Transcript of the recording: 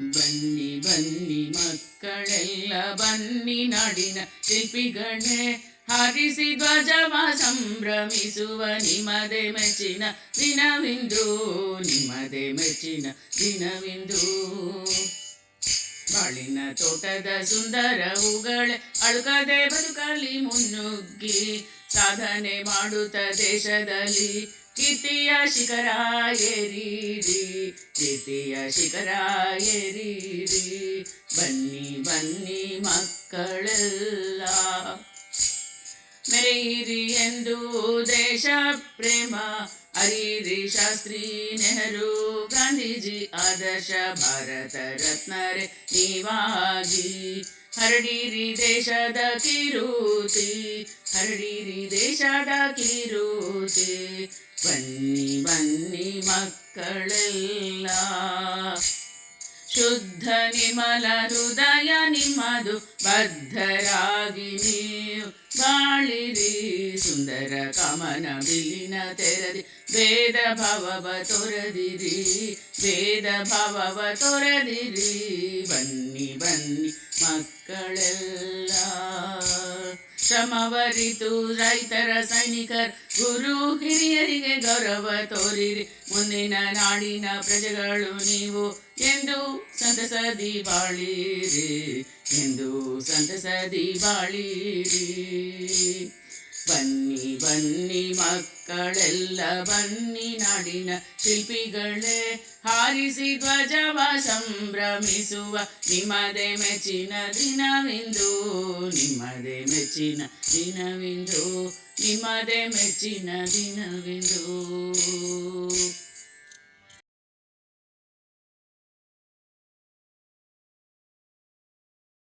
ಬನ್ನಿ ಬನ್ನಿ ಮಕ್ಕಳೆಲ್ಲ ಬನ್ನಿ ನಾಡಿನ ಶಿಲ್ಪಿಗಳೇ ಹಾರಿಸಿ ಧ್ವಜವ ಸಂಭ್ರಮಿಸುವ ನಿಮದೆ ಮೆಚ್ಚಿನ ದಿನವಿಂದು ನಿಮದೆ ಮೆಚ್ಚಿನ ದಿನವಿಂದು. ಬಾಳಿನ ತೋಟದ ಸುಂದರ ಹೂಗಳೇ, ಅಳುಕದೆ ಬದುಕಲಿ ಮುನ್ನುಗ್ಗಿ, ಸಾಧನೆ ಮಾಡುತ್ತ ದೇಶದಲ್ಲಿ. ಕೀರ್ತಿಯ ಶಿಖರ ಏರಿರಿ ಕಿತಿಯ ಶಿಖರ ಏರಿರಿ. ಬನ್ನಿ ಬನ್ನಿ ಮಕ್ಕಳೆಲ್ಲ. ಮೆರೆಯಿರಿ ಎಂದು ದೇಶ ಪ್ರೇಮ ಅರಿರಿ ಶಾಸ್ತ್ರಿ ನೆಹರು ಗಾಂಧೀಜಿ ಆದರ್ಶ ಭಾರತ ರತ್ನರೇ ನೀವಾಗಿ. ಹರಡಿರಿ ದೇಶದ ಕಿರುತಿ, ಹರಡಿರಿ ದೇಶದ ಕಿರುತಿ ಬನ್ನಿ ಬನ್ನಿ ಮಕ್ಕಳೆಲ್ಲ. ಶುದ್ಧ ನಿಮಲ ಹೃದಯ ನಿಮ್ಮದು, ಬದ್ಧರಾಗಿ ನೀವು. ಬಾಳಿರಿ, ಸುಂದರ ಕಮನ ಬಿಲಿನ ತೆರದಿ. ವೇದ ಭಾವವ ತೊರೆದಿರಿ, ವೇದ ಭಾವವ ತೊರೆದಿರಿ. ಬನ್ನಿ ಬನ್ನಿ ಮಕ್ಕಳೆಲ್ಲ ಶ್ರಮವರಿತು ರೈತರ ಸೈನಿಕರ, ಗುರು ಹಿರಿಯರಿಗೆ ಗೌರವ ತೋರಿರಿ. ಮುಂದಿನ ನಾಡಿನ ಪ್ರಜೆಗಳು ನೀವು ಎಂದು ಸಂತಸ ಬಾಳಿರಿ. ಎಂದು ಸಂತಸ ಬಾಳಿರಿ. ಬನ್ನಿ ಬನ್ನಿ ಮಕ್ಕಳೆಲ್ಲ, ಬನ್ನಿ ನಾಡಿನ ಶಿಲ್ಪಿಗಳೇ. ಹಾರಿಸಿ ಧ್ವಜವ ಸಂಭ್ರಮಿಸುವ ನಿಮ್ಮದೇ ಮೆಚ್ಚಿನ ದಿನವೆಂದು, ನಿಮ್ಮದೇ ಮೆಚ್ಚಿನ ದಿನವಿಂದು, ನಿಮ್ಮದೇ ಮೆಚ್ಚಿನ ದಿನವಿಂದು.